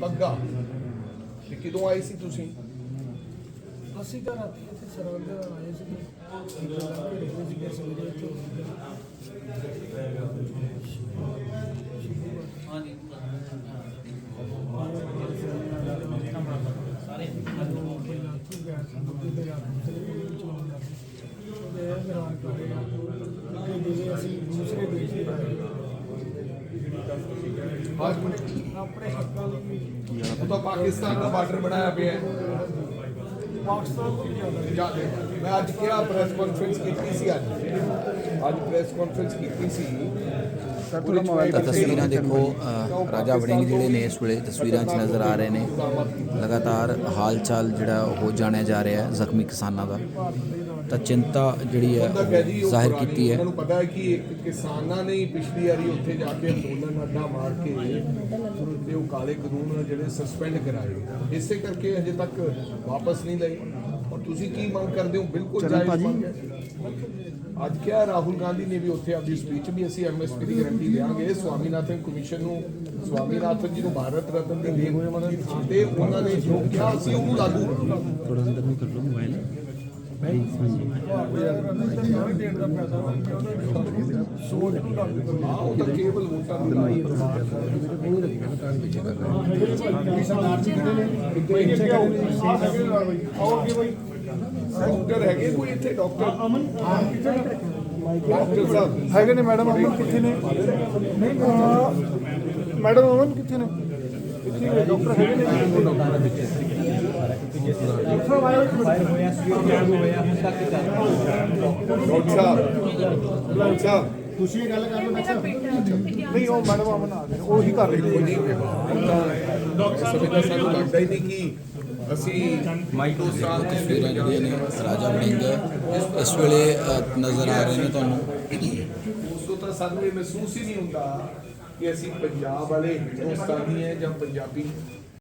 ਬੱਗਾ ਤੇ ਕਿਦੋਂ ਆਏ ਸੀ ਤੁਸੀਂ? ਅਸੀਂ ਤਾਂ ਰਾਤੀ ਇੱਥੇ ਸਰਵੰਦ ਆਏ ਸੀ। ਕਿ ਸਵੇਰੇ ਇੱਥੇ ਸਾਰੇ ਅਸੀਂ ਦੂਸਰੇ ਦੇਸ਼ ਦੇ ਆਪਣੇ ਹੱਕਾਂ ਲਈ ਉਹ ਤਾਂ ਪਾਕਿਸਤਾਨ ਦਾ ਬਾਰਡਰ ਬਣਾਇਆ ਪਿਆ ਹੈ। ਪਾਕਿਸਤਾਨ ਤੋਂ ਜ਼ਿਆਦਾ ਜਾ- ਮੈਂ ਅੱਜ ਕਿਹਾ ਪ੍ਰੈਸ ਕਾਨਫਰੰਸ ਕੀਤੀ ਸੀ ਅੱਜ। ਅੱਜ ਪ੍ਰੈਸ ਕਾਨਫਰੰਸ ਕੀਤੀ ਸੀ। ਉਹਦੇ 'ਚ ਮੈਂ ਤਾਂ ਤਸਵੀਰਾਂ ਦੇਖੋ ਰਾਜਾ ਵੜਿੰਗ ਜਿਹੜੇ ਨੇ ਇਸ ਵੇਲੇ ਤਸਵੀਰਾਂ 'ਚ ਨਜ਼ਰ ਆ ਰਹੇ ਨੇ। ਲਗਾਤਾਰ ਹਾਲ ਚਾਲ ਜਿਹੜਾ ਉਹ ਜਾਣਿਆ ਜਾ ਰਿਹਾ ਹੈ ਜ਼ਖਮੀ ਕਿਸਾਨਾਂ ਦਾ। ਤਾਂ ਚਿੰਤਾ ਜਿਹੜੀ ਹੈ ਜ਼ਾਹਿਰ ਕੀਤੀ ਹੈ। ਉਹਨਾਂ ਨੂੰ ਪਤਾ ਹੈ ਕਿ ਕਿਸਾਨਾਂ ਨੇ ਹੀ ਪਿਛਲੀ ਵਾਰੀ ਉੱਥੇ ਜਾ ਕੇ ਅੰਦੋਲਨ ਅੱਡਾ ਮਾਰ ਕੇ ਤੇ ਉਹ ਕਾਲੇ ਕਾਨੂੰਨ ਜਿਹੜੇ ਸਸਪੈਂਡ ਕਰਾਏ। ਇਸੇ ਕਰਕੇ ਹਜੇ ਤੱਕ ਵਾਪਸ ਨਹੀਂ ਲਏ। ਔਰ ਤੁਸੀਂ ਕੀ ਮੰਗ ਕਰਦੇ ਹੋ? ਬਿਲਕੁਲ ਜਾਇਜ਼ ਮੰਗ ਹੈ। ਅੱਜ ਕਿਹਾ ਰਾਹੁਲ ਗਾਂਧੀ ਨੇ ਵੀ ਉੱਥੇ ਆਪਣੀ ਸਪੀਚ ਵੀ ਅਸੀਂ ਐਮਐਸਪੀ ਦੀ ਗਾਰੰਟੀ ਦੇਵਾਂਗੇ ਸਵਾਮੀਨਾਥਨ ਕਮਿਸ਼ਨ ਨੂੰ ਸਵਾਮੀਨਾਥਨ ਜੀ ਨੂੰ ਭਾਰਤ ਰਤਨ ਦੀ ਦੇਣ। ਤੇ ਉਹਨਾਂ ਨੇ ਜੋ ਕਿਹਾ ਅਸੀਂ ਉਹਨੂੰ ਲਾਗੂ ਕਰਾਂਗੇ ਸੋਚ ਨੂੰ ਲੱਗ ਪਈ ਹਾਂ ਡਾਕਟਰ ਹੈਗੇ ਕੋਈ ਇੱਥੇ ਡਾਕਟਰ ਅਮਨ ਡਾਕਟਰ ਸਾਹਿਬ ਹੈਗੇ ਨੇ ਮੈਡਮ, ਅਮਨ ਕਿੱਥੇ ਨੇ? ਨਹੀਂ ਮੈਡਮ ਅਮਨ ਕਿੱਥੇ ਨੇ? ਕਿੱਥੇ ਨੇ? ਡਾਕਟਰ ਹੈਗੇ ਨੇ? ਡਾਕਟਰ ਸਾਹਿਬ ਡਾਕਟਰ ਸਾਹਿਬ ਤੁਸੀਂ ਇਹ ਗੱਲ ਕਰ ਲਓ ਨਹੀਂ ਉਹ ਮੈਡਮ ਆ ਗਏ ਨੇ, ਉਹ ਹੀ ਕਰ ਰਹੇ ਨਹੀਂ ਡਾਕਟਰ ਸਾਹਿਬ ਦਾ ਸਾਨੂੰ ਲੱਗਦਾ ਹੀ ਨਹੀਂ ਕਿ ਅਸੀਂ ਮਾਈਕ ਤੋਂ ਸਾਲ ਜਿਹੜੀਆਂ ਨੇ ਰਾਜਾ ਵੜਿੰਗ ਇਸ- ਵੇਲੇ ਨਜ਼ਰ ਆ ਰਹੇ ਨੇ ਤੁਹਾਨੂੰ ਉਸ ਤੋਂ ਤਾਂ ਸਾਨੂੰ ਇਹ ਮਹਿਸੂਸ ਹੀ ਨਹੀਂ ਹੁੰਦਾ ਕਿ ਅਸੀਂ ਪੰਜਾਬ ਵਾਲੇ ਹਿੰਦੁਸਤਾਨੀ ਹੈ ਜਾਂ ਪੰਜਾਬੀ